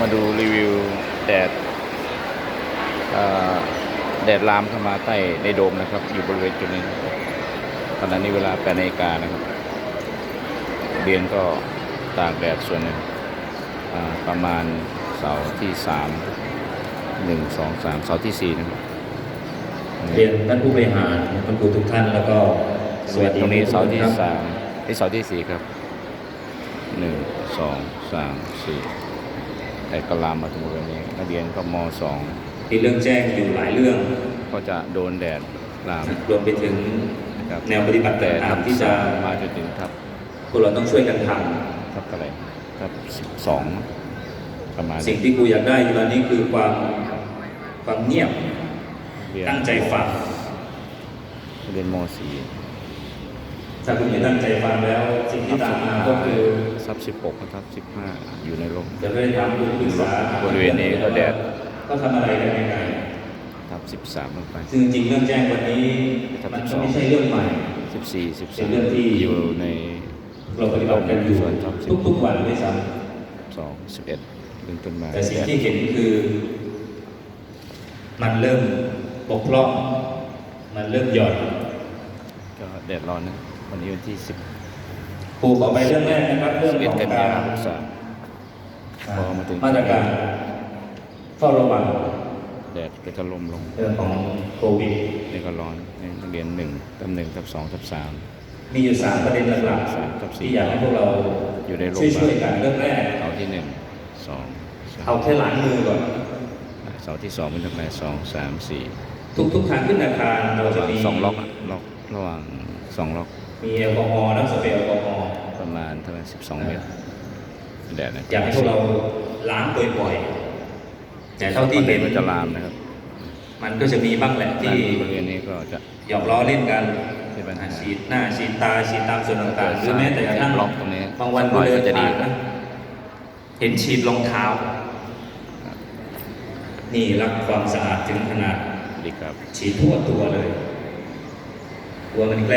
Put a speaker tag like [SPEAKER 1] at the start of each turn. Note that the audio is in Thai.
[SPEAKER 1] มาดูรีวิวแดดเอ่อแดดลามเข้ามาใต้ในโดมนะครับ อยู่บริเวณจุดนี้นะครับขณะนี้เวลา8นาฬิกานะครับเรียนก็ตากแดดส่วนหนึ่งอ่าประมาณเสาร์ที่สามหนึ่งสองสามเสาร์ที่สี่นะครับ
[SPEAKER 2] เรียนท่านผู้บริหารคุณครูทุกท่านแล้วก็สวัสดี
[SPEAKER 1] ตรงนี้เสาร์ที่
[SPEAKER 2] ครับ
[SPEAKER 1] สามที่เสาร์ที่สี่ครับหนึ่งสองสามสี่ แต่ก็ลามมาถึงบริเวณนี้นักเรียนก็มสอง
[SPEAKER 2] มีเรื่องแจ้งอยู่หลายเรื่อง
[SPEAKER 1] ก็จะโดนแดดลาม
[SPEAKER 2] รวมไปถึง
[SPEAKER 1] นะครับ
[SPEAKER 2] แนวปฏิบัติ
[SPEAKER 1] แต่
[SPEAKER 2] ต่าง
[SPEAKER 1] ทับ
[SPEAKER 2] ๆที่จะ
[SPEAKER 1] มาจนถึงทับ
[SPEAKER 2] พวกเราต้องช่วยกันท
[SPEAKER 1] ทับอะไรทับสิบสองประมาณำ
[SPEAKER 2] สิ่งที่ครูอยากได้อยู่ตอนนี้คือความความเงียบ
[SPEAKER 1] เรียน
[SPEAKER 2] ตั้งใจฟัง
[SPEAKER 1] เรียนมสี่
[SPEAKER 2] ถ้าคุณไม่ตั้งใจฟังแล้ว สิ่งที่ตามมาก็คือ
[SPEAKER 1] ทับสิบหกทับสิบห้าอยู่ในลม
[SPEAKER 2] จะไม่ได้ทำรู้ปรึกษา
[SPEAKER 1] บริเวณนี้ก็แดด
[SPEAKER 2] ก็ทำอะไรกันยังไง
[SPEAKER 1] ทับสิบสามลงไป
[SPEAKER 2] ซึ่งจริงๆเรื่องแจ้งวันนี้
[SPEAKER 1] ครับ
[SPEAKER 2] มันก็ไม่ใช่เรื่องใหม่
[SPEAKER 1] สิบสี่สิบ
[SPEAKER 2] เป็
[SPEAKER 1] สานม
[SPEAKER 2] เรื่องที่
[SPEAKER 1] อยู่ใน
[SPEAKER 2] เราปฏิบัติกันอยู่
[SPEAKER 1] ส่วนทับสิบ
[SPEAKER 2] ทุกๆวันด้วยซ้
[SPEAKER 1] สองสิบเอ็ดเป็นต้นมาำ
[SPEAKER 2] แต่สิ่งที่เห็นคือ มันเริ่มบกพร่อง มันเริ่มหย่อน
[SPEAKER 1] ก็แดดร้อนนะ วันนี้วันที่สิบ
[SPEAKER 2] ครูขอไปเรื่องแรกนะครับเรื่อง
[SPEAKER 1] สิบเอ็
[SPEAKER 2] ข
[SPEAKER 1] ด
[SPEAKER 2] อง
[SPEAKER 1] กัน
[SPEAKER 2] กายา
[SPEAKER 1] รหกสามพอมาถึง
[SPEAKER 2] มาตรการเฝ้าระวัง
[SPEAKER 1] แดดก็จะลมลง
[SPEAKER 2] เรื่องของโควิด
[SPEAKER 1] นี่ก็ร้อนนี่นักเรียนหนึ่งทับหนึ่งทับสองทับสาม
[SPEAKER 2] มีอยู่สามประเด็นหลัก
[SPEAKER 1] สามกับ
[SPEAKER 2] ๆ
[SPEAKER 1] สี่
[SPEAKER 2] ที่อยากให้พวกเรา
[SPEAKER 1] อยู่ในโรง
[SPEAKER 2] ช่วย
[SPEAKER 1] พยาบาล
[SPEAKER 2] ช่วยๆกันเรื่องแรก
[SPEAKER 1] เสาที่หนึ่งสองสา
[SPEAKER 2] เอา
[SPEAKER 1] ม
[SPEAKER 2] แค่หลังมือก่อน
[SPEAKER 1] เสาที่สองเป็นทับไหนสองสามสี่
[SPEAKER 2] ทุกทุกๆทางขึ้นอาคารเรา
[SPEAKER 1] ระห
[SPEAKER 2] จะ
[SPEAKER 1] ว่าง
[SPEAKER 2] มี
[SPEAKER 1] สองล็อกอะล็อกระหว่างสองล็อก
[SPEAKER 2] มีแอลกอฮอล์น้ำสเปรย์แอลกอฮอล์
[SPEAKER 1] ประมาณเท่าไหร่สิบสองเมตรแดดนะ
[SPEAKER 2] อยากให้พวกเราล้างบ่อยๆแต่เท่าที่เห็น
[SPEAKER 1] มันจะลามนะครับ
[SPEAKER 2] มันก็จะมีบ้างแหละที่
[SPEAKER 1] บริเวณนี้ก็จะ
[SPEAKER 2] หยอกล้อเล่นกัน
[SPEAKER 1] ที่ปัญหา
[SPEAKER 2] ฉีดหน้าฉีดตาฉีดตามส่วนต่างๆหรือแม้แต่กระทั่ง
[SPEAKER 1] ล็อกตรงนี้
[SPEAKER 2] บางวัน
[SPEAKER 1] หน่
[SPEAKER 2] ก็
[SPEAKER 1] อย
[SPEAKER 2] เดิ
[SPEAKER 1] ก็
[SPEAKER 2] น
[SPEAKER 1] จะดี
[SPEAKER 2] ผ่านนะเห็นฉีดรองเท้า นี่รักความสะอาดถึงขนาด
[SPEAKER 1] ดีครับ
[SPEAKER 2] ฉีดทั่วตัวเลยกลัวมันแกล้ง